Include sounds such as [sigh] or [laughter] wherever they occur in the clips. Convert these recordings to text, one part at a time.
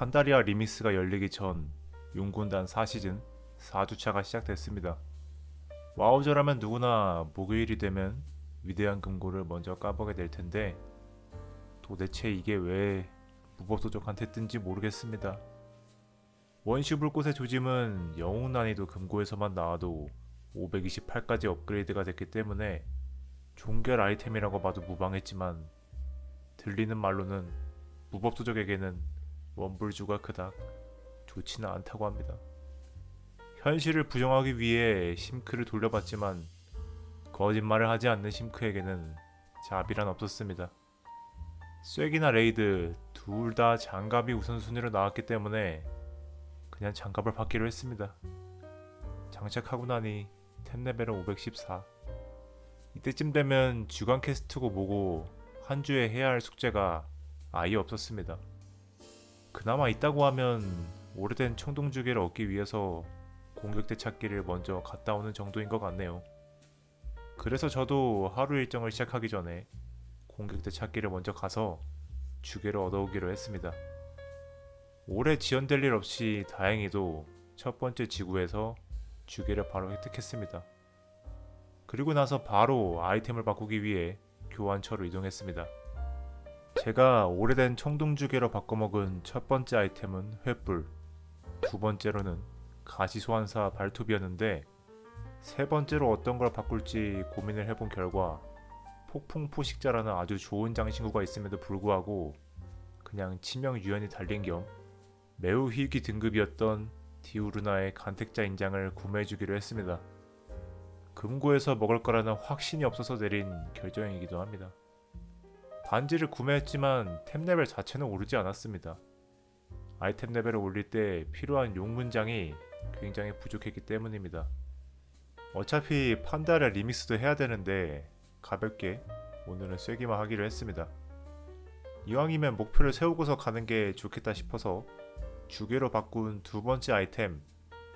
판다리아 리믹스가 열리기 전 용군단 4시즌 4주차가 시작됐습니다. 와우저라면 누구나 목요일이 되면 위대한 금고를 먼저 까보게 될 텐데 도대체 이게 왜 무법도적한테 뜬지 모르겠습니다. 원시 불꽃의 조짐은 영웅 난이도 금고에서만 나와도 528까지 업그레이드가 됐기 때문에 종결 아이템이라고 봐도 무방했지만 들리는 말로는 무법도적에게는 원불주가 그닥 좋지는 않다고 합니다. 현실을 부정하기 위해 심크를 돌려봤지만 거짓말을 하지 않는 심크에게는 자비란 없었습니다. 쐐기나 레이드 둘 다 장갑이 우선순위로 나왔기 때문에 그냥 장갑을 받기로 했습니다. 장착하고 나니 템 레벨은 514. 이때쯤 되면 주간 캐스트고 뭐고 한 주에 해야 할 숙제가 아예 없었습니다. 그나마 있다고 하면 오래된 청동주개를 얻기 위해서 공격대 찾기를 먼저 갔다 오는 정도인 것 같네요. 그래서 저도 하루 일정을 시작하기 전에 공격대 찾기를 먼저 가서 주개를 얻어오기로 했습니다. 오래 지연될 일 없이 다행히도 첫 번째 지구에서 주개를 바로 획득했습니다. 그리고 나서 바로 아이템을 바꾸기 위해 교환처로 이동했습니다. 제가 오래된 청동주개로 바꿔먹은 첫 번째 아이템은 횃불, 두 번째로는 가시소환사 발톱이었는데 세 번째로 어떤 걸 바꿀지 고민을 해본 결과 폭풍 포식자라는 아주 좋은 장신구가 있음에도 불구하고 그냥 치명 유연이 달린 겸 매우 희귀 등급이었던 디우르나의 간택자 인장을 구매해주기로 했습니다. 금고에서 먹을 거라는 확신이 없어서 내린 결정이기도 합니다. 반지를 구매했지만 템 레벨 자체는 오르지 않았습니다. 아이템 레벨을 올릴 때 필요한 용 문장이 굉장히 부족했기 때문입니다. 어차피 판다라 리믹스도 해야 되는데 가볍게 오늘은 쐐기만 하기로 했습니다. 이왕이면 목표를 세우고서 가는 게 좋겠다 싶어서 주개로 바꾼 두 번째 아이템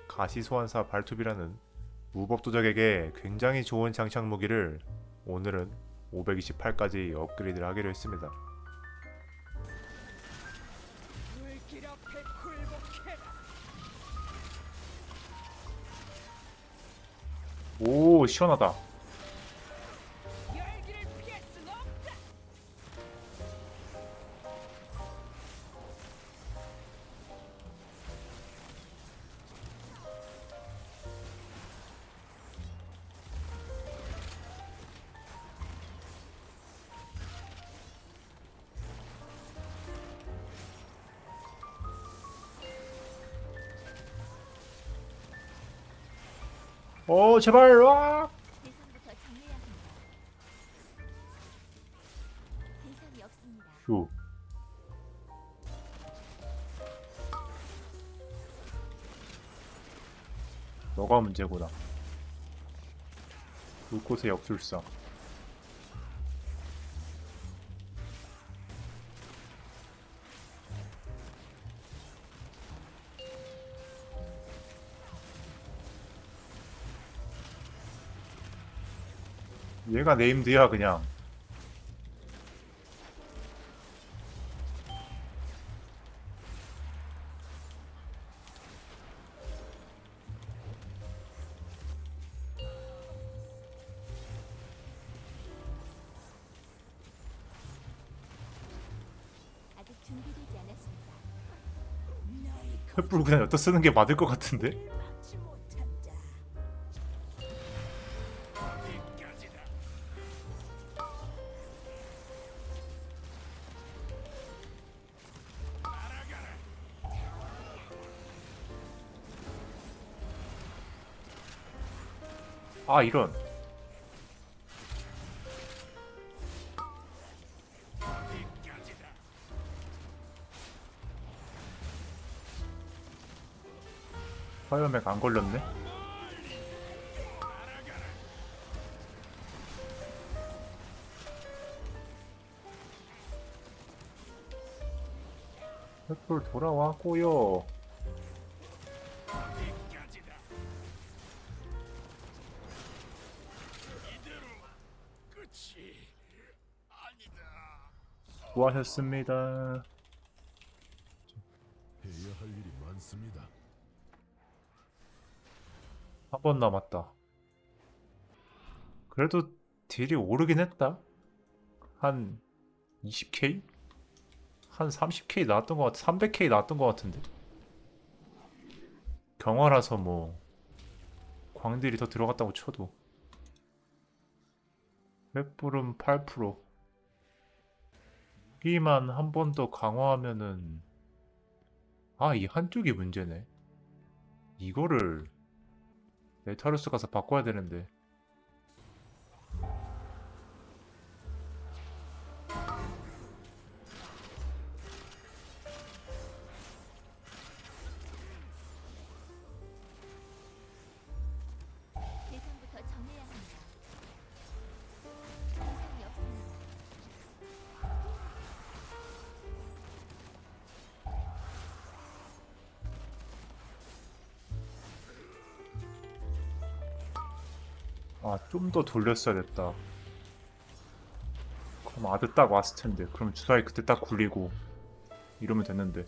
가시소환사 발톱이라는 무법도적에게 굉장히 좋은 장착 무기를 오늘은 528까지 업그레이드를 하기로 했습니다. 오 시원하다. 오 제발 와. 너가 문제구나. 불꽃의 역술사. 얘가 네임드야 그냥. 횃불 그냥 여기다 쓰는 게 맞을 것 같은데? 아 이런. 화염액 안 걸렸네? 횃불 돌아왔고요 수고하셨습니다 해야 할 일이 많습니다. 한 번 남았다. 그래도 딜이 오르긴 했다. 한 20k? 한 30k 나왔던 것 같아. 300k 나왔던 것 같은데. 경화라서 뭐 광딜이 더 들어갔다고 쳐도 횃불은 8% 여기만 한 번 더 강화하면은 아 이 한쪽이 문제네. 이거를 네타루스 가서 바꿔야 되는데 아 좀 더 돌렸어야 됐다. 그럼 아드 딱 왔을 텐데. 그럼 주사위 그때 딱 굴리고 이러면 됐는데.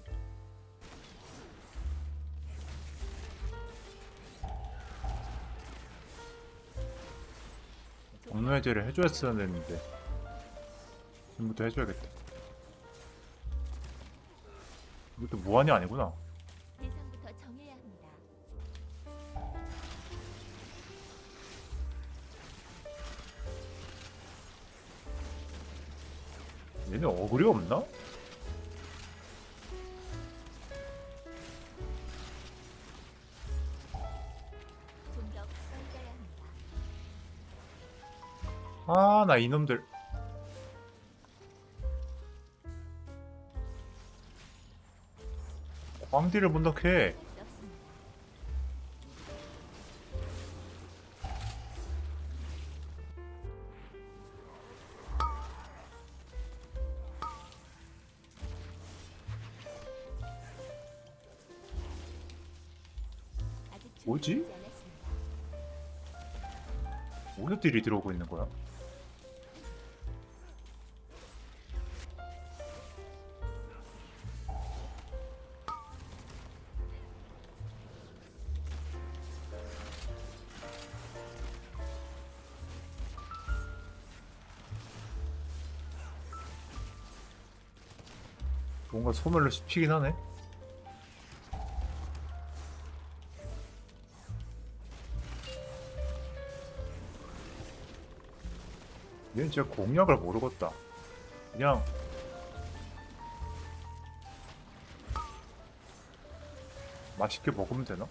경로 해제를 해줘야 되는데. 지금부터 해줘야겠다. 이것도 무한이 아니구나 얘네 어글이 없나? 아 나 이놈들. 광디를 못 넣게 뭐지? 어느 딜이 들어오고 있는 거야? 뭔가 소멸로 씹히긴 하네. 얘는 진짜 공략을 모르겠다. 그냥 맛있게 먹으면 되나?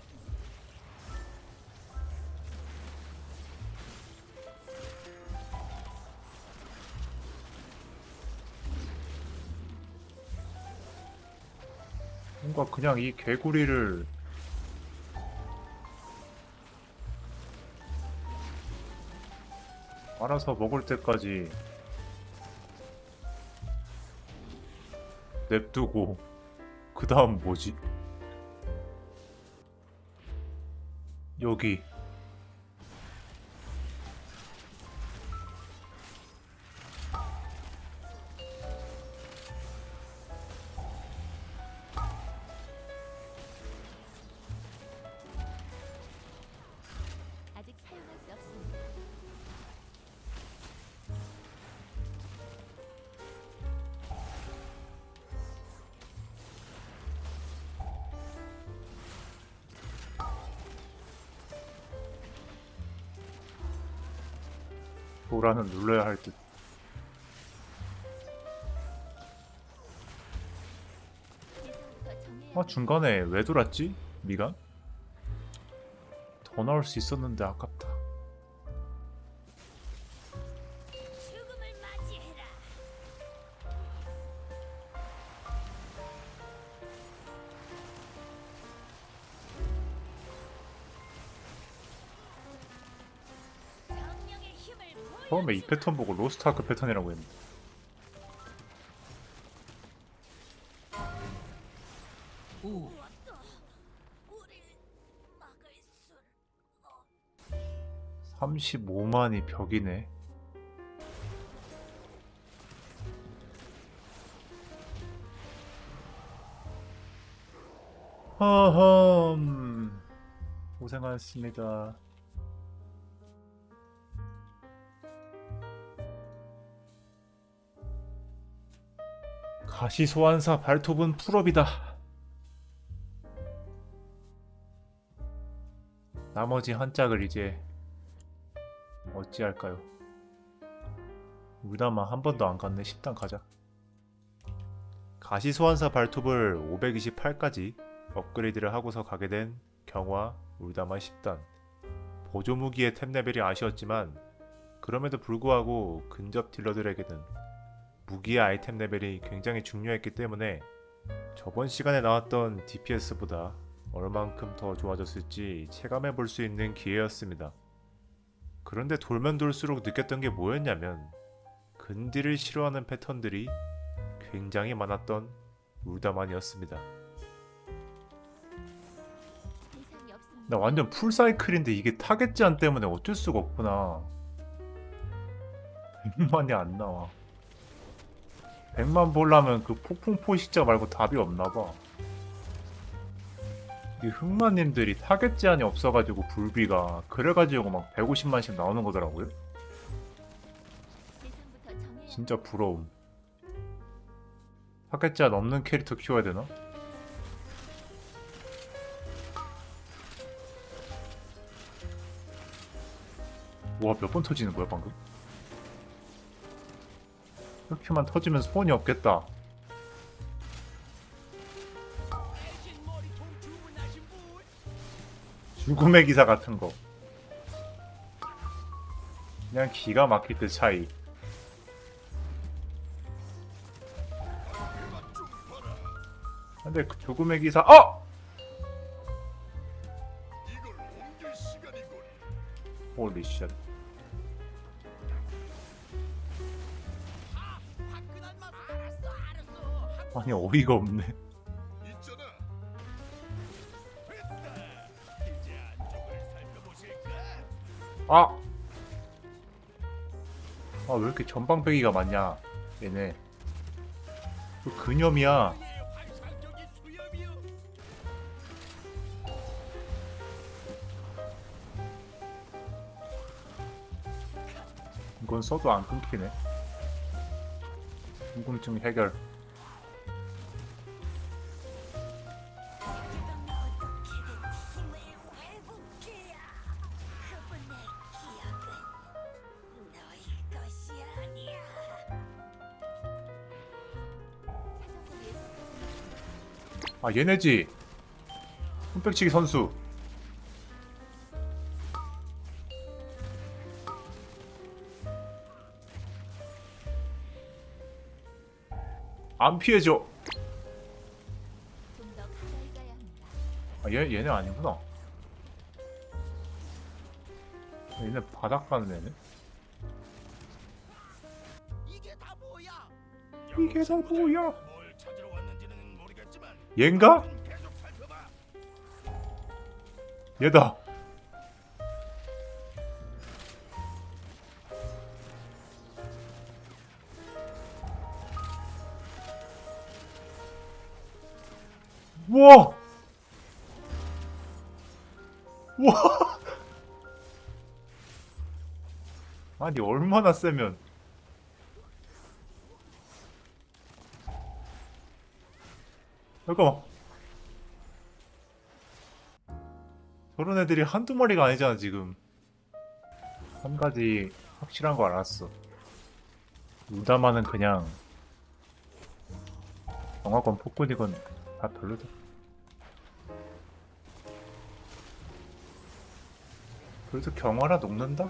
뭔가 그냥 이 개구리를 알아서 먹을 때까지 냅두고 그 다음 뭐지? 여기 도라는 눌러야 할 듯. 아 중간에 왜 돌았지? 미간? 더 나올 수 있었는데 아깝다. 처음에 이 패턴 보고 로스트아크 패턴이라고 했는데 무엇도 우리를 막을 순 35만이 벽이네. 허흠 고생하셨습니다. 가시 소환사 발톱은 풀업이다. 나머지 한 짝을 이제 어찌할까요? 울다마 한 번도 안 갔네. 10단 가자. 가시 소환사 발톱을 528까지 업그레이드를 하고서 가게 된 경화 울다마 10단. 보조 무기의 템 레벨이 아쉬웠지만 그럼에도 불구하고 근접 딜러들에게는 무기의 아이템 레벨이 굉장히 중요했기 때문에 저번 시간에 나왔던 DPS보다 얼만큼 더 좋아졌을지 체감해 볼 수 있는 기회였습니다. 그런데 돌면 돌수록 느꼈던 게 뭐였냐면 근딜을 싫어하는 패턴들이 굉장히 많았던 울다만이었습니다. 나 완전 풀 사이클인데 이게 타겟 제한 때문에 어쩔 수가 없구나. [laughs] 100만이 안 나와. 100만 보려면 그 폭풍 포식자 말고 답이 없나 봐. 이 흑마님들이 타겟 제한이 없어가지고 불비가 그래가지고 막 150만씩 나오는 거더라고요. 진짜 부러움. 타겟 제한 없는 캐릭터 키워야 되나? 와, 몇 번 터지는 거야, 방금? 이렇게만 터지면 소원이 없겠다. 죽음의 기사 같은 거. 그냥 기가 막힐 때 차이. 근데 그 죽음의 기사, 어! 홀리 쉣. 아니 어이가 없네. 아! 아 왜 이렇게 전방배기가 많냐 얘네 그 근염이야 이건 써도 안 끊기네 궁금증 해결 아 얘네지. 손뼉치기 선수. 안 피해줘. 아, 얘, 얘네 아니구나. 얘네 바닥 가는 애네. 이게 다 뭐야? 얘인가? 얘다. 우와! 우와! [laughs] 아니 얼마나 세면 잠깐만. 저런 애들이 한두 마리가 아니잖아 지금. 한 가지 확실한 거 알았어. 우다마는 그냥 영화관 폭군이건 다 별로다. 그래도 경화라 녹는다?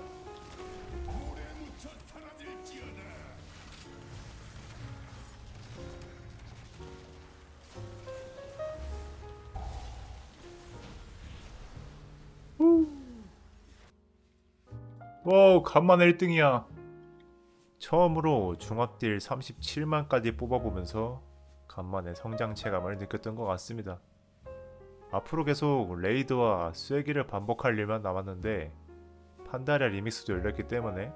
간만에 1등이야 처음으로 중합딜 37만까지 뽑아보면서 간만에 성장체감을 느꼈던 것 같습니다 앞으로 계속 레이드와 쐐기를 반복할 일만 남았는데 판다리아 리믹스도 열렸기 때문에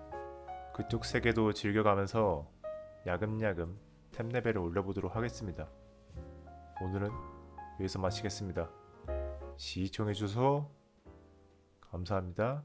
그쪽 세계도 즐겨가면서 야금야금 템 레벨을 올려보도록 하겠습니다 오늘은 여기서 마치겠습니다. 시청해주셔서 감사합니다.